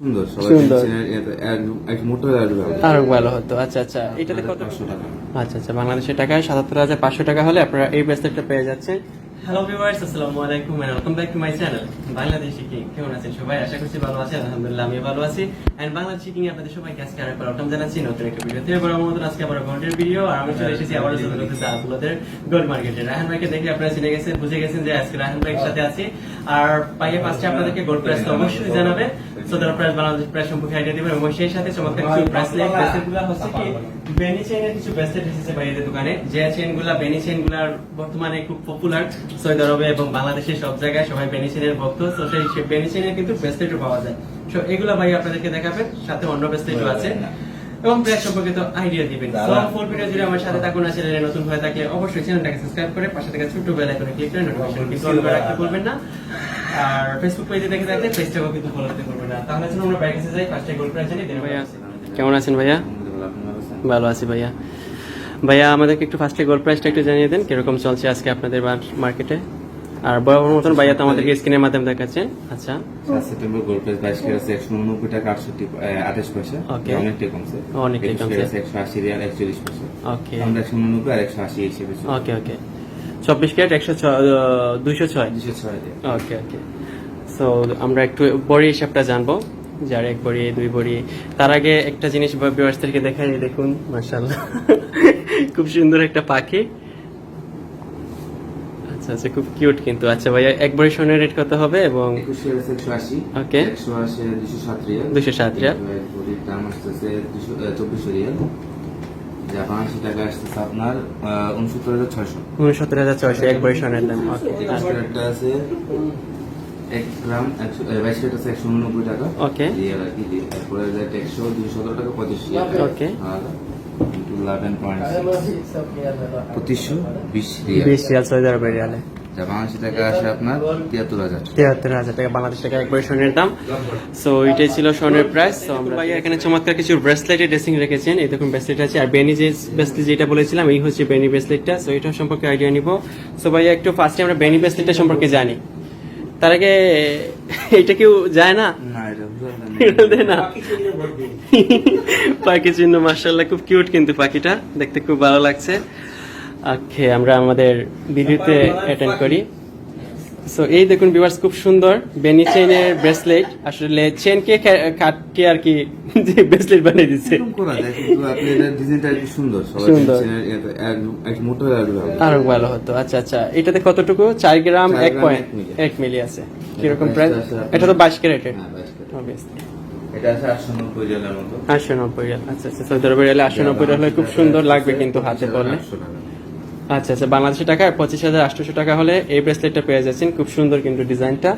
সুন্দর সুন্দর। আর ভালো। হতো আচ্ছা আচ্ছা। এটাতে কত? আচ্ছা আচ্ছা বাংলাদেশের টাকায় সাতাত্তর হাজার পাঁচশো টাকা হলে আপনারা এই ব্রেসলেটটা পেয়ে যাচ্ছেন। হ্যালো ভিউয়ার্স আসসালামু আলাইকুম and welcome back to my channel Bangladeshi king কেমন আছেন সবাই? আশা করছি ভালো আছেন আলহামদুলিল্লাহ আমি ভালো আছি। এন্ড বাংলাদেশি কিং আপনাদের সবাইকে আজকে আরেকবার ওয়েলকাম জানাচ্ছি নতুন একটা ভিডিওতে এবার আমার মতন আজকে আবার গোল্ডের ভিডিও আর আমি চলে এসেছি আবার আপনাদের গোল্ড মার্কেটে রাহান ভাইকে দেখে আপনারা চিনে গেছেন বুঝে গেছেন যে আজকে রাহান ভাইয়ের সাথে আছি। আর পাইয়ে ফার্স্টে আপনাদেরকে গোল্ড প্রাইস অবশ্যই জানাবে। সদর প্রাইস বাংলাদেশ প্রাইস সম্পর্কে আইডিয়া দিবেন এবং সেই সাথে চমৎকার কিছু ব্রেসলেট হচ্ছে কি বেনি চেইনের কিছু ব্রেসলেট এসেছে বাইরের দোকানে। যে বেনি বর্তমানে খুব পপুলার সৌদি আরবে এবং বাংলাদেশের সব জায়গায় সবাই বেনি চেইনের ভক্ত। তো সেই বেনি চেইনের কিন্তু ব্রেসলেটও পাওয়া যায়। তো এগুলা ভাই আপনাদেরকে দেখাবেন সাথে অন্য ব্রেসলেটও আছে। এবং প্রাইস সম্পর্কে তো আইডিয়া দিবেন ফুল ভিডিও জুড়ে আমার সাথে থাকুন আর চ্যানেলে নতুন হয়ে থাকলে অবশ্যই চ্যানেলটাকে সাবস্ক্রাইব করে পাশে থেকে ছোট বেল আইকনে ক্লিক করে নোটিফিকেশন অন করে রাখতে ভুলবেন না। আর ফেসবুক পেজে দেখে থাকলে পেজটাকেও কিন্তু ফলো করতে না। তাহলে চলুন আমরা যাই ফার্স্টে গোল প্রাইস জানি দেন। ভাইয়া কেমন আছেন ভাইয়া? ভালো আছি ভাইয়া। ভাইয়া আমাদেরকে একটু ফার্স্টে গোল্ড প্রাইসটা একটু জানিয়ে দেন কীরকম চলছে আজকে আপনাদের মার্কেটে আর বরাবর মতন ভাইয়া তো আমাদেরকে স্ক্রিনের মাধ্যমে দেখাচ্ছেন আচ্ছা। সাত সেপ্টেম্বর গোল্ড প্রাইস বাইশ কেজি আছে একশো উননব্বই টাকা আটষট্টি আঠাশ পয়সা। অনেকটাই কমছে। অনেকটাই কমছে। একশো আশি রিয়াল একচল্লিশ পয়সা। ওকে আমরা একশো উননব্বই আর একশো আশি হিসেবে ওকে ওকে চব্বিশ ক্যারেট একশো দুইশো ছয়। দুশো ছয় ওকে ওকে সো আমরা একটু বড়ি হিসাবটা জানব। যার এক বড়ি দুই বড়ি। তার আগে একটা জিনিস ভিউয়ার্সদেরকে দেখাই দেখুন মাশাআল্লাহ। খুব সুন্দর একটা পাখি। আচ্ছা আচ্ছা খুব কিউট কিন্তু। আচ্ছা ভাইয়া এক বড়ি সোনের রেট কত হবে এবং আশি। দুশো সাত রিয়াল। 207 রিয়াল। বডির দাম আসতেছে দুশো চব্বিশশো রিয়াল। যা বাংলাদেশি টাকা আসতেছে আপনার উনসত্তর হাজার ছয়শো। উনসত্তর হাজার ছয়শো এক বড়ি সোনের দাম একুশ আছে এক গ্রাম একশো বাইশ ক্যারেট আছে একশো উননব্বই টাকা। ওকে। আর কি তারপরে একশো দুশো সতেরো টাকা পঁচিশ ওকে। আর ইন্টু ইলেভেন পয়েন্ট পঁচিশশো বিশ রিয়াল। বিশ রিয়াল সৌদি আরবের রিয়ালে। যা বাংলাদেশি টাকা আসে আপনার তিয়াত্তর হাজার তিয়াত্তর হাজার টাকা বাংলাদেশ টাকা একবার স্বর্ণের দাম। সো এটাই ছিল স্বর্ণের প্রাইস তো আমরা ভাইয়া এখানে চমৎকার কিছু ব্রেসলেটের ড্রেসিং রেখেছেন। এই দেখুন ব্রেসলেট আছে। আর বেনি যে ব্রেসলেট যেটা বলেছিলাম এই হচ্ছে বেনি ব্রেসলেটটা সো এটা সম্পর্কে আইডিয়া নিব। সো ভাইয়া একটু ফার্স্টে আমরা বেনি ব্রেসলেটটা সম্পর্কে জানি। তার আগে এটা কেউ যায় না? না পাখি চিহ্ন মার্শাল্লাহ খুব কিউট কিন্তু পাখিটা। দেখতে খুব ভালো লাগছে। ওকে আমরা আমাদের ভিডিওতে অ্যাটেন্ড করি। সো এই দেখুন ভিউয়ার্স খুব সুন্দর বেনি চেইনের ব্রেসলেট আসলে চেনকে কাটকে আর কি যে ব্রেসলেট বানিয়ে দিচ্ছে? আপনি এটার ডিজাইনটা সুন্দর। মোটা আর ভালো। হতো। আচ্ছা আচ্ছা। এটাতে কতটুকু? চার গ্রাম চার এক পয়েন্ট এক মিলি। আছে। কীরকম প্রাইস এটা তো বাইশ ক্যারেটের। হ্যাঁ, এটা আছে রিয়ালের মতো। রিয়াল আচ্ছা আচ্ছা। সৌদি আরবের রিয়ালে আটশো নব্বই রিয়াল হলে খুব সুন্দর লাগবে কিন্তু হাতে পড়লে। আচ্ছা আচ্ছা বাংলাদেশি টাকায় পঁচিশ হাজার আটশোশো টাকা হলে এই ব্রেসলেটটা পেয়ে যাচ্ছেন। খুব সুন্দর কিন্তু ডিজাইনটা।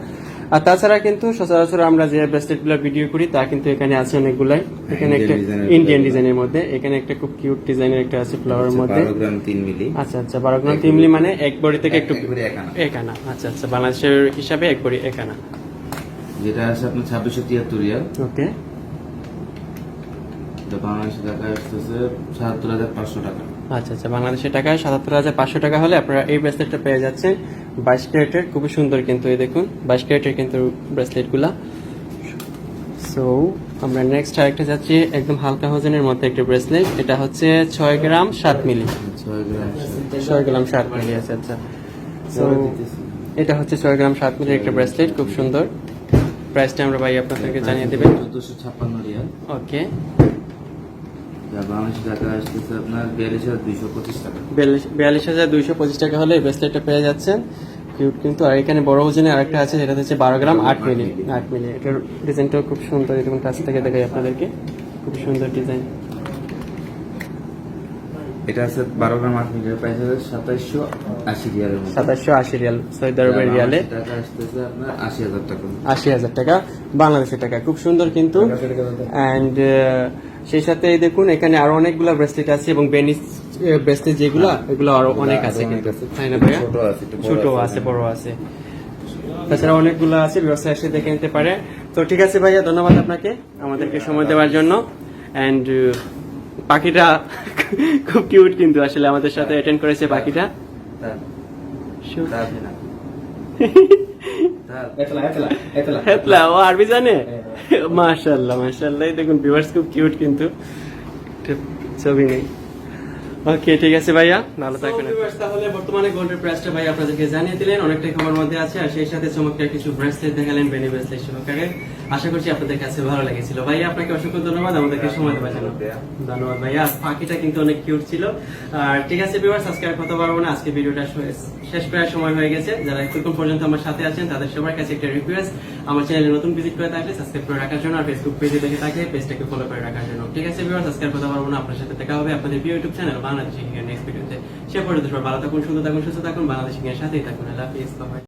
আর তাছাড়া কিন্তু সচরাচর আমরা যে ব্রেসলেটগুলো ভিডিও করি তা কিন্তু এখানে আছে অনেকগুলাই। এখানে একটা ইন্ডিয়ান ডিজাইনের মধ্যে এখানে একটা খুব কিউট ডিজাইনের একটা আছে ফ্লাওয়ারের মধ্যে। তিন মিলি। আচ্ছা আচ্ছা বারো গ্রাম তিমলি মানে এক বড়ি থেকে একটু এক বড়ি এক আনা। আচ্ছা আচ্ছা বাংলাদেশের হিসাবে এক বড়ি একানা। যেটা আছে আপনার ছাব্বিশশো তিয়াত্তর রিয়াল। ওকে। এটা বাংলাদেশি টাকা আসতেছে সাতাত্তর হাজার পাঁচশো টাকা। আচ্ছা আচ্ছা বাংলাদেশের টাকায় সাতাত্তর হাজার পাঁচশো টাকা হলে আপনারা এই ব্রেসলেটটা পেয়ে যাচ্ছেন। বাইশ ক্যারেটের খুবই সুন্দর কিন্তু এই দেখুন বাইশ ক্যারেটের কিন্তু ব্রেসলেটগুলা সো আমরা নেক্সট আরেকটা যাচ্ছি একদম হালকা ওজনের মধ্যে একটা ব্রেসলেট এটা হচ্ছে ছয় গ্রাম সাত মিলি। ছয় গ্রাম সাত মিলি। আছে আচ্ছা সো এটা হচ্ছে ছয় গ্রাম সাত মিলির একটা ব্রেসলেট খুব সুন্দর। প্রাইসটা আমরা ভাই আপনাদেরকে জানিয়ে দেবেন। চোদ্দশো ছাপ্পান্ন রিয়াল। ওকে বিয়াল্লিশ হাজার দুইশো পঁচিশ টাকা। হলে এই পেয়ে যাচ্ছেন। কিন্তু আর এখানে বড় ওজনে আরেকটা আছে, যেটা হচ্ছে বারো গ্রাম আট আট ডিজাইনটাও খুব সুন্দর আপনাদেরকে। খুব সুন্দর ডিজাইন এটা আছে বারো গ্রাম আট মিলির প্রাইস আছে সাতাইশশো আশি রিয়ালের মতো সাতাশশো আশি রিয়াল সৌদি আরবের রিয়ালে। টাকা আসতেছে আপনার আশি হাজার টাকা। আশি হাজার টাকা বাংলাদেশের টাকা। খুব সুন্দর কিন্তু। অ্যান্ড সেই সাথে এই দেখুন এখানে আরও অনেকগুলো ব্রেসলেট আছে এবং বেনিস ব্রেসলেট যেগুলো এগুলো আরও অনেক আছে কিন্তু। তাই না ভাইয়া? ছোট আছে, বড় আছে। আছে বড় আছে। তাছাড়া অনেকগুলো আছে ব্যবসায় এসে দেখে নিতে পারে। তো ঠিক আছে ভাইয়া ধন্যবাদ আপনাকে আমাদেরকে সময় দেওয়ার জন্য। অ্যান্ড পাখিটা খুব কিউট কিন্তু আসলে আমাদের সাথে অ্যাটেন্ড করেছে বাকিটা। হেতলা ও আরবি জানে? মাশাল্লাহ মাশাল্লাহ এই দেখুন ভিউয়ার্স খুব কিউট কিন্তু। ছবি নেই। ওকে ঠিক আছে ভাইয়া ভালো থাকবেন। তাহলে বর্তমানে গোল্ডের প্রাইসটা ভাই আপনাদেরকে জানিয়ে দিলেন অনেকটাই খবর মধ্যে আছে আর সেই সাথে চমৎকার কিছু ব্রেসলেট দেখালেন বেনি ব্রেসলেট সহকারে আশা করছি আপনাদের কাছে ভালো লেগেছিল। ভাইয়া আপনাকে অসংখ্য ধন্যবাদ আমাদেরকে সময় দেওয়ার জন্য। ধন্যবাদ ভাইয়া পাখিটা কিন্তু অনেক কিউট ছিল। আর ঠিক আছে ভিউয়ার্স আজকে আর কথা পারব না আজকে ভিডিওটা শেষ করার সময় হয়ে গেছে। যারা এতক্ষণ পর্যন্ত আমার সাথে আছেন তাদের সবার কাছে একটা রিকোয়েস্ট আমার চ্যানেলে নতুন ভিজিট করে থাকলে সাবস্ক্রাইব করে রাখার জন্য আর ফেসবুক পেজে দেখে থাকলে পেজটাকে ফলো করে রাখার জন্য। ঠিক আছে ভিউয়ার্স সাবস্ক্রাইব করতে পারব না। আপনার সাথে দেখা হবে আপনাদের প্রিয় YouTube channel Bangladesh Bangladeshi next ভিডিওতে সে পর্যন্ত সবাই ভালো থাকুন সুন্দর থাকুন, সুস্থ থাকুন, বাংলাদেশ ইন্ডিয়ার সাথেই থাকুন। আল্লাহ হাফিজ